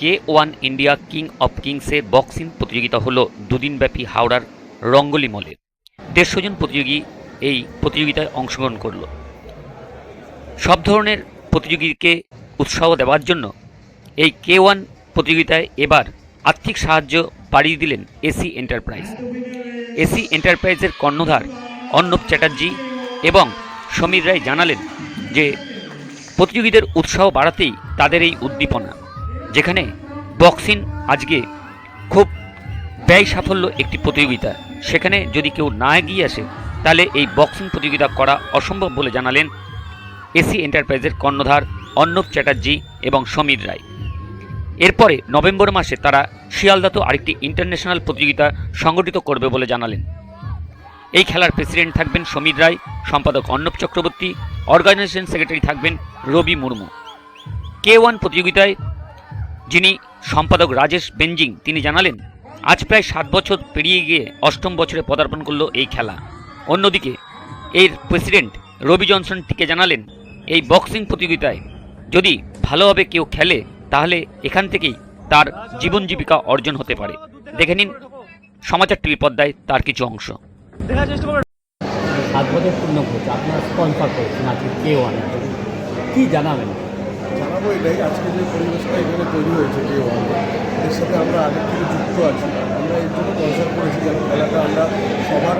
K one India king of কিংসের boxing প্রতিযোগিতা হলো দুদিনব্যাপী হাওড়ার রঙ্গলি মলে। দেড়শো জন প্রতিযোগী এই প্রতিযোগিতায় অংশগ্রহণ করল। সব ধরনের প্রতিযোগীকে উৎসাহ দেওয়ার জন্য এই কে ওয়ান প্রতিযোগিতায় এবার আর্থিক সাহায্য বাড়িয়ে দিলেন এসি এন্টারপ্রাইজ এসি এন্টারপ্রাইজের কর্ণধার অর্ণব চ্যাটার্জি এবং সমীর রায় জানালেন যে প্রতিযোগীদের উৎসাহ বাড়াতেই তাদের এই উদ্দীপনা। যেখানে বক্সিং আজকে খুব ব্যয় সাফল্য একটি প্রতিযোগিতা। সেখানে যদি কেউ না এগিয়ে আসে, তাহলে এই বক্সিং প্রতিযোগিতা করা অসম্ভব বলে জানালেন এসি এন্টারপ্রাইজের কর্ণধার অর্ণব চ্যাটার্জি এবং সমীর রায়। এরপরে নভেম্বর মাসে তারা শিয়ালদাতে আরেকটি ইন্টারন্যাশনাল প্রতিযোগিতা সংগঠিত করবে বলে জানালেন। এই খেলার প্রেসিডেন্ট থাকবেন সমীর রায়, সম্পাদক অর্ণব চক্রবর্তী, অর্গানাইজেশন সেক্রেটারি থাকবেন রবি মুর্মু। কে ওয়ান প্রতিযোগিতায় যিনি সম্পাদক রাজেশ বেঞ্জিং তিনি জানালেন, আজ প্রায় সাত বছর পেরিয়ে গিয়ে অষ্টম বছরে পদার্পণ করল এই খেলা। অন্যদিকে, এর প্রেসিডেন্ট রবি জনসন টিকে জানালেন, এই বক্সিং প্রতিযোগিতায় যদি ভালোভাবে কেউ খেলে, তাহলে এখান থেকেই তার জীবন জীবিকা অর্জন হতে পারে। দেখে নিন সমাচার টিভি পর্দায় তার কিছু অংশ। কী জানাবেন? জানাব এটাই আজকে যে পরিবেশটা এখানে তৈরি হয়েছে যে এর সাথে আমরা আগে থেকে যুক্ত আছি। আমরা এর জন্য কনসার্ট করেছি যেন খেলাটা আমরা সবার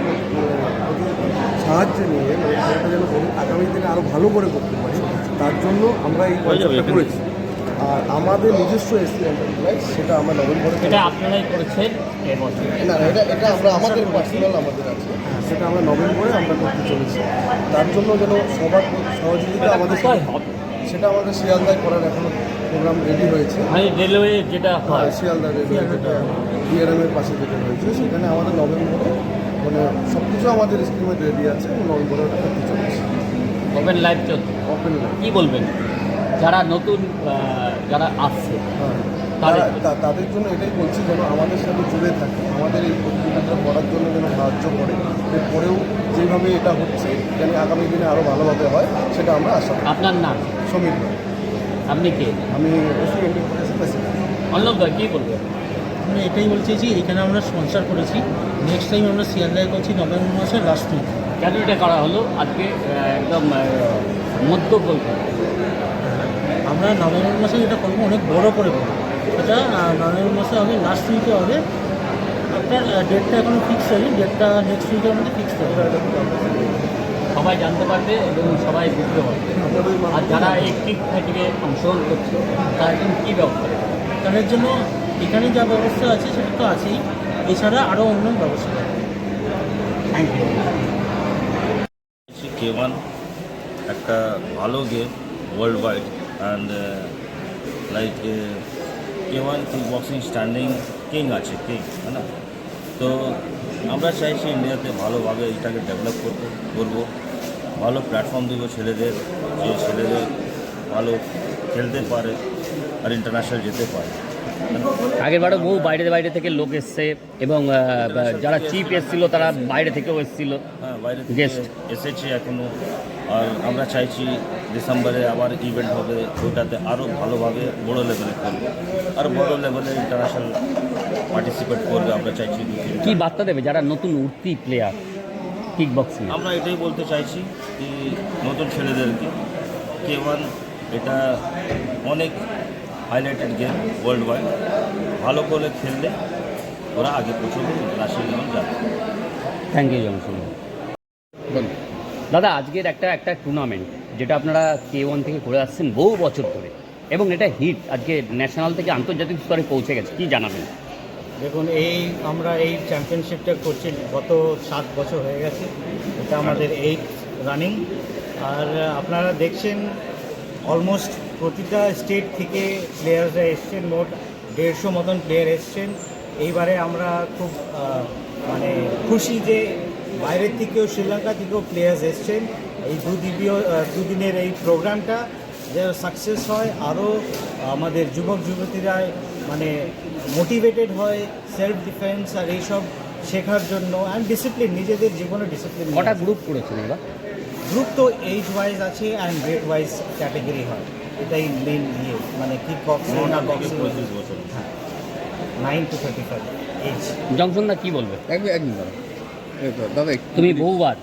সাহায্য নিয়ে মানে খেলাটা যেন আগামী দিনে আরও ভালো করে করতে পারি। তার জন্য আমরা এই কনসার্টটা করেছি। আর আমাদের নিজস্ব এসি এন্টারপ্রাইজ সেটা আমরা নভেম্বরে এটা আপনারাই করেছেন এবছর না না, এটা এটা আমরা আমাদের পার্সোনাল আমাদের আছে। সেটা আমরা নভেম্বরে আমরা করতে চলেছি। তার জন্য যেন সবার সহযোগিতা আমাদের? সেটা আমাদের শিয়ালদায় করার এখন প্রোগ্রাম রেডি হয়েছে। মানে রেলওয়ে যেটা হয়। শিয়ালদা রেলওয়ে যেটা ডিআরএমের পাশে যেটা রয়েছে সেখানে আমাদের নভেম্বরে মানে সব কিছু আমাদের স্কিমে রেডি আছে নভেম্বরে ওটা চলেছে। ওপেন লাইভ চলছে। ওপেন কী বলবেন? যারা নতুন যারা আসছে। তা- তাদের জন্য। এটাই বলছি যেন আমাদের সাথে জুড়ে থাকে। আমাদের এই প্রতিযোগিতা করার জন্য যেন সাহায্য করে। এরপরেও যেভাবে এটা হচ্ছে যেন আগামী দিনে আরও ভালোভাবে হয় সেটা আমরা আশা করি। আপনার নাম? সমীর। আপনি কে? আমি দা কী বলবেন? আমরা এটাই বলছি যে এখানে আমরা স্পন্সর করেছি। নেক্সট টাইম আমরা শিয়ালদায় করছি নভেম্বর মাসের লাস্ট উইক কেন এটা করা হলো? আজকে একদম মধ্য কলকাতা আমরা নভেম্বর মাসে এটা করব অনেক বড় করে করব। আহ, নভেম্বর মাসে হবে লাস্ট উইকে হবে। আপনার ডেটটা এখনও ফিক্স হয়নি ডেটটা নেক্সট উইকের মধ্যে ফিক্স হবে। সবাই জানতে পারবে এবং সবাই বুঝতে পারবে। আর যারা এই টিক থেকে অংশগ্রহণ করছে তার জন্য কী ব্যবস্থা তাদের জন্য এখানে যা ব্যবস্থা আছে সেটা তো আছেই। এছাড়া আরও অন্য ব্যবস্থা আছে। থ্যাংক ইউ কে ওয়ান একটা ভালো game world wide and like K one kick boxing standing king আছে কিং হ্যাঁ না তো আমরা চাইছি ইন্ডিয়াতে ভালোভাবে এটাকে ডেভেলপ করতে, করব। ভালো প্ল্যাটফর্ম দেবো ছেলেদের, যে ছেলেদের ভালো খেলতে পারে আর ইন্টারন্যাশনাল যেতে পারে। আগের বারও বহু বাইরে বাইরে থেকে লোক এসছে এবং যারা চিফ এসছিল তারা বাইরে থেকেও এসছিল। হ্যাঁ Guest. থেকে এসেছি এখনও আর আমরা চাইছি ডিসেম্বরে আবার ইভেন্ট হবে ওইটাতে আরও ভালোভাবে বড় লেভেলে করবে। আর বড় লেভেলে ইন্টারন্যাশনাল পার্টিসিপেট করবে আমরা চাইছি কি বার্তা দেবে যারা নতুন উঠতি প্লেয়ার কিক বক্সিং আমরা এটাই বলতে চাইছি কি নতুন ছেলেদেরকে কে ওয়ান এটা অনেক হাইলাইটেড গেম ওয়ার্ল্ড ওয়াইড ভালো করে খেললে ওরা আগে পৌঁছবে ইন্টারন্যাশনাল লেভেল যাবে। থ্যাংক ইউ জনসন দাদা আজকের একটা একটা টুর্নামেন্ট যেটা আপনারা কে ওয়ান থেকে করে আসছেন বহু বছর ধরে এবং এটা হিট আজকে ন্যাশনাল থেকে আন্তর্জাতিক স্তরে পৌঁছে গেছে কি জানাবেন? দেখুন এই আমরা এই চ্যাম্পিয়নশিপটা করছি গত সাত বছর হয়ে গেছে। এটা আমাদের এইট রানিং আর আপনারা দেখছেন অলমোস্ট প্রতিটা স্টেট থেকে প্লেয়াররা এসছেন মোট দেড়শো মতন প্লেয়ার এসছেন। এইবারে আমরা খুব মানে খুশি যে বাইরের থেকেও শ্রীলঙ্কা থেকেও প্লেয়ার্স এসছেন। এই দুদিনীয় দুদিনের এই প্রোগ্রামটা যেন সাকসেস হয় আরও আমাদের যুবক যুবতীরা মানে মোটিভেটেড হয় সেলফ ডিফেন্স আর এইসব শেখার জন্য অ্যান্ড ডিসিপ্লিন নিজেদের জীবনে ডিসিপ্লিন কটা গ্রুপ করেছেন এবার? গ্রুপ তো এইজ ওয়াইজ আছে অ্যান্ড রেট ওয়াইজ ক্যাটাগরি হয়। এটাই মেন ইয়ে মানে কি বক্সিং না বক্সিং পঁয়ত্রিশ বছর nine to thirty five age জংশনদা কি বলবে? একদম একদম। দাদা তুমি বহুবার।